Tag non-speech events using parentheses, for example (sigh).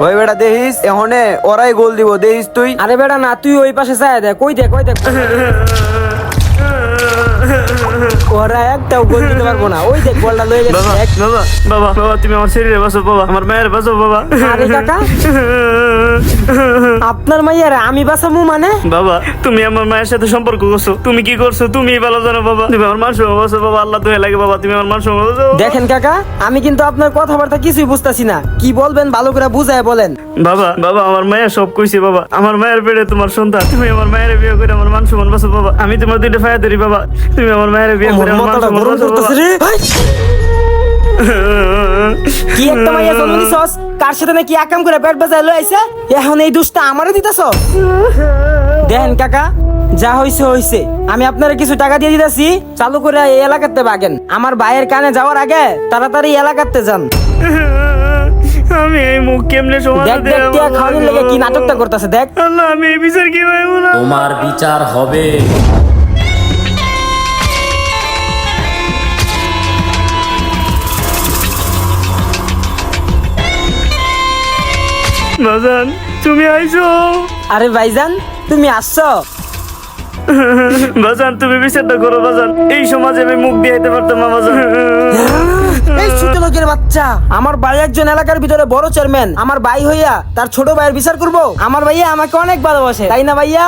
ওই বেটা দেখিস এহনে ওরাই গোল দিব দেখিস তুই? আরে বেটা না তুই ওই পাশে চাই দেখ কই দেখ কই দেখ (laughs) ওরা একটাও গোল দিতে পারব না। ওই দেখ বলটা লয়ে গেছে বাবা বাবা বাবা বাবা তুমি আমার শরীরে বাসো বাবা আমার মায়ের বাসো বাবা। আরে কাকা। আপনার মাইয়ার আমি বাসামু মানে? বাবা তুমি আমার মায়ের সাথে সম্পর্ক করছ। তুমি কি করছ? তুমি ভালো জানো বাবা। তুমি আমার মান সঙ্গ বাসো বাবা আল্লাহ তুমি লাগে বাবা তুমি আমার মান সঙ্গ বাসো দেখেন কাকা আমি কিন্তু আপনার কথাবার্তা কিছুই বুঝতাছি না। কি বলবেন ভালো করে বুঝায় বলেন। বাবা বাবা আমার মায়ের সব কইছে বাবা। আমার মায়ের পেটে তোমার সন্তান। তুমি আমার মায়ের বিয়ে করে আমার মান সম্মান বাসো বাবা। আমি তোমার দুইটা ফায়া ধরি বাবা। তুমি আমার মায়ের বিয়ে মাথাটা গরম করতেছে রে। কি একটা মাইয়া জন্ম দিছস কার সাথে নাকি করে পেট বাজায় লই আইছে? এখন এই দুষ্টা আমারে দিতেছ? দেখেন কাকা যা হইছে হইছে। আমি আপনারে কিছু টাকা দিয়ে দিতেছি চালু করে এই এলাকাতে বাগেন। আমার ভাইয়ের কানে যাওয়ার আগে তাড়াতাড়ি এলাকাতে যান। আমি এই মুখ কেমনে সমাজ দেখ দেখ টিয়া খাওয়ানোর লেগে কি নাটকটা করতেছে দেখ। আল্লাহ আমি এই বিচার কি তোমার বিচার হবে। বাজান তুমি আইছো। আরে ভাইজান তুমি আসছো? বাজান তুমি বিচারটা করো বাজান এই সমাজে আমি মুখ দিয়ে আইতে পারতাম না বাজান এই ছোট লোকের বাচ্চা আমার ভাই একজন এলাকার ভিতরে বড় চেয়ারম্যান। আমার ভাই হইয়া তার ছোট ভাইয়ের বিচার করব। আমার ভাইয়া আমাকে অনেক ভালোবাসে তাই না ভাইয়া?